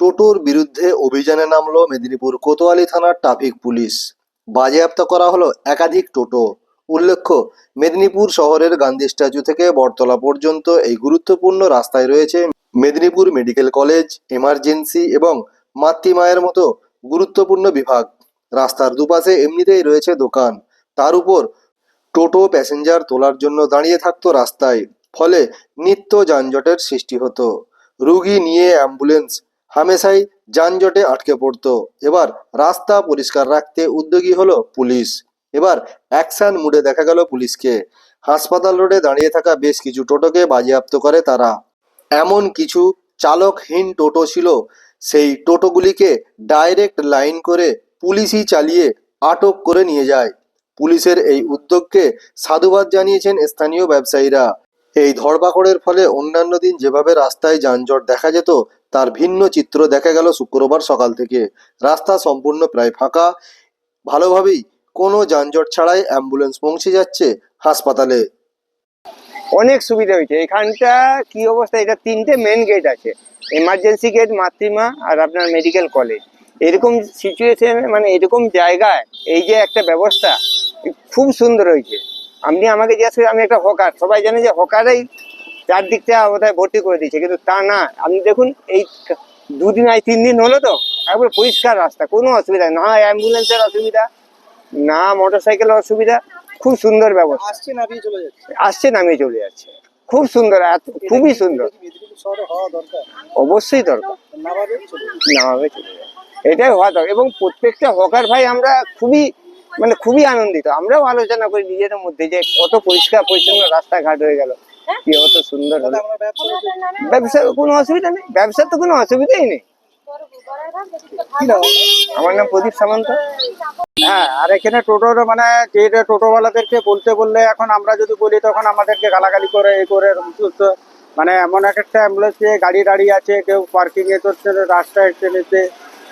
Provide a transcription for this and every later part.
টোটোর বিরুদ্ধে অভিযানে নামলো মেদিনীপুর কোতোয়ালি থানার ট্রাফিক পুলিশ। বাজেয়াপ্ত করা হলো একাধিক টোটো। উল্লেখ্য, মেদিনীপুর শহরের গান্ধী স্ট্যাচু থেকে বটতলা পর্যন্ত এই গুরুত্বপূর্ণ রাস্তায় রয়েছে মেদিনীপুর মেডিকেল কলেজ, এমার্জেন্সি এবং মাতৃমায়ের মতো গুরুত্বপূর্ণ বিভাগ। রাস্তার দুপাশে এমনিতেই রয়েছে দোকান। তার উপর টোটো প্যাসেঞ্জার তোলার জন্য দাঁড়িয়ে থাকতো রাস্তায়। ফলে নিত্য যানজটের সৃষ্টি হতো। রুগী নিয়ে অ্যাম্বুলেন্স হামেশাই যানজটে আটকে পড়তো। এবার রাস্তা পরিষ্কার রাখতে উদ্যোগী হলো পুলিশ। এবার অ্যাকশন মুডে দেখা গেল পুলিশকে। হাসপাতাল রোডে দাঁড়িয়ে থাকা বেশ কিছু টোটোকে বাজেয়াপ্ত করে তারা। এমন কিছু চালকহীন টোটো ছিল। সেই টোটোগুলিকে ডাইরেক্ট লাইন করে পুলিশই চালিয়ে আটক করে নিয়ে যায়। পুলিশের এই উদ্যোগকে সাধুবাদ জানিয়েছেন স্থানীয় ব্যবসায়ীরা। এই ধরপাকড়ের ফলে অন্যান্য দিন যেভাবে রাস্তায় যানজট দেখা যেত তার ভিন্ন চিত্র দেখা গেল শুক্রবার সকাল থেকে। রাস্তা সম্পূর্ণ প্রায় ফাঁকা। ভালোভাবেই কোনো যানজট ছাড়াই অ্যাম্বুলেন্স পৌঁছে যাচ্ছে হাসপাতালে। অনেক সুবিধা হয়েছে। এখানটা কি অবস্থা? এটা তিনটে মেন গেট আছে। এমার্জেন্সি গেট মাতৃমা আর আপনার মেডিকেল কলেজ এরকম সিচুয়েশন মানে এরকম জায়গায় এই যে একটা ব্যবস্থা, খুব সুন্দর হয়েছে। আপনি আমাকে জিজ্ঞাসা আমি একটা হকার, সবাই জানে যে হকারাই চারদিকটা বোধহয় ভর্তি করে দিচ্ছে কিন্তু তা না। আপনি দেখুন এই দুদিন আই তিন দিন হলো তো একবার পরিষ্কার রাস্তা কোনো অসুবিধা না অ্যাম্বুলেন্সের অসুবিধা না মোটর সাইকেলের অসুবিধা খুব সুন্দর ব্যবস্থা। আসছে নামিয়ে চলে যাচ্ছে। আসছে নামিয়ে চলে যাচ্ছে। খুব সুন্দর এত- খুবই সুন্দর। অবশ্যই দরকার। নামাবে চলে যাচ্ছে নামাবে চলে যাবে। এটাই হওয়া দরকার। এবং প্রত্যেকটা হকার ভাই আমরা খুবই মানে খুবই আনন্দিত। আমরাও আলোচনা করি নিজেদের মধ্যে যে কত পরিষ্কার পরিচ্ছন্ন রাস্তাঘাট হয়ে গেল। কি অত সুন্দর হলো। ব্যবসার কোনো অসুবিধা নেই? ব্যবসার তো কোনো অসুবিধাই নেই। আমার নাম প্রদীপ সামন্ত। হ্যাঁ আর এখানে টোটোর মানে যে টোটোওয়ালাদেরকে বলতে বললে এখন আমরা যদি বলি তখন আমাদেরকে গালাগালি করে এ করে মানে এমন এক একটা অ্যাম্বুলেন্স নিয়ে গাড়ি দাঁড়িয়ে আছে কেউ পার্কিং এ করছে রাস্তায় টেনেছে।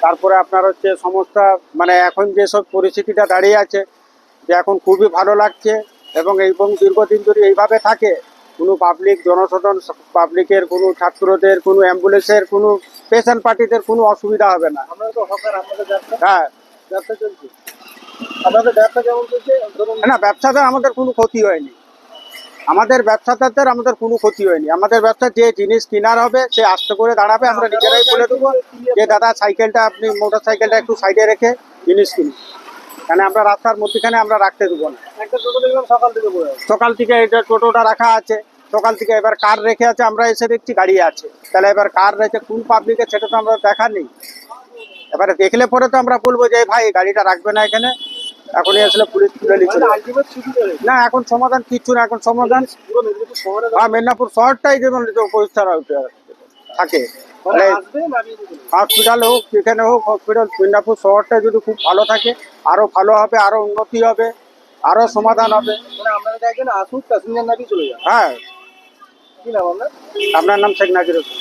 তারপরে আপনার হচ্ছে সমস্ত মানে এখন যেসব পরিস্থিতিটা দাঁড়িয়ে আছে যে এখন খুবই ভালো লাগছে এবং এবং দীর্ঘদিন যদি এইভাবে থাকে কোনো পাবলিক জনসাধারণ পাবলিকের কোনো ছাত্রদের কোনো অ্যাম্বুলেন্সের কোনো পেশেন্ট পার্টিদের কোনো অসুবিধা হবে না। হ্যাঁ। না ব্যবসাতে আমাদের কোনো ক্ষতি হয়নি। আমাদের ব্যবসাদারদের আমাদের কোনো ক্ষতি হয়নি। আমাদের ব্যবসা যে জিনিস কেনার হবে সে আস্তে করে দাঁড়াবে। আমরা নিজেরাই বলে দেবো যে দাদা সাইকেলটা আপনি মোটর সাইকেলটা একটু সাইডে রেখে জিনিস কিনুন। কারণ আমরা রাস্তার মধ্যখানে আমরা রাখতে দেবো না। সকাল থেকে সকাল থেকে এটা টোটোটা রাখা আছে। সকাল থেকে এবার কার রেখে আছে? আমরা এসে দেখছি গাড়ি আছে। তাহলে এবার কার রেখে কোন পাবলিকের সেটা তো আমরা দেখা নেই। এবারে দেখলে পরে তো আমরা বলব যে ভাই গাড়িটা রাখবে না এখানে। এখনই আসলে পুলিশ তুলে নিচ্ছে না এখন সমাধান কিচ্ছু না এখন সমাধান আর মেদিনীপুর শহরটাই যেমন পরিষ্কার থাকে। মানে। হসপিটাল হোক যেখানে হোক হসপিটাল মিদনাপুর শহরটা যদি খুব ভালো থাকে আরও ভালো হবে আরও উন্নতি হবে আরও সমাধান হবে। মানে আপনারা দেখবেন আসুক প্যাসেঞ্জার নামিয়ে চলে যাবে হ্যাঁ। কি নাম আপনার? আপনার নাম শেখ নাজির হোসেন।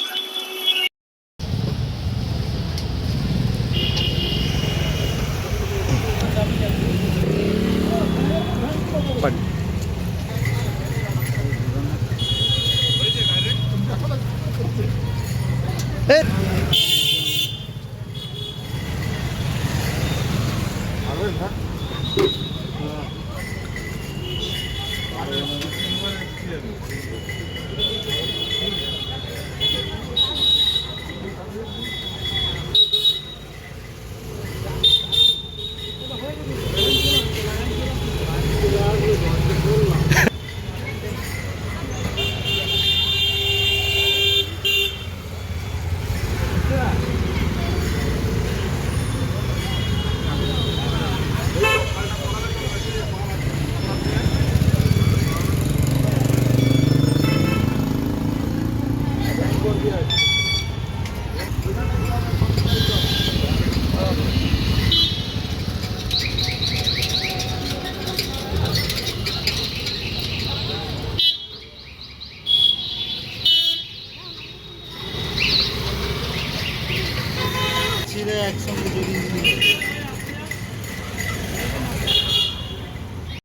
Hey. এরা একসঙ্গে যদি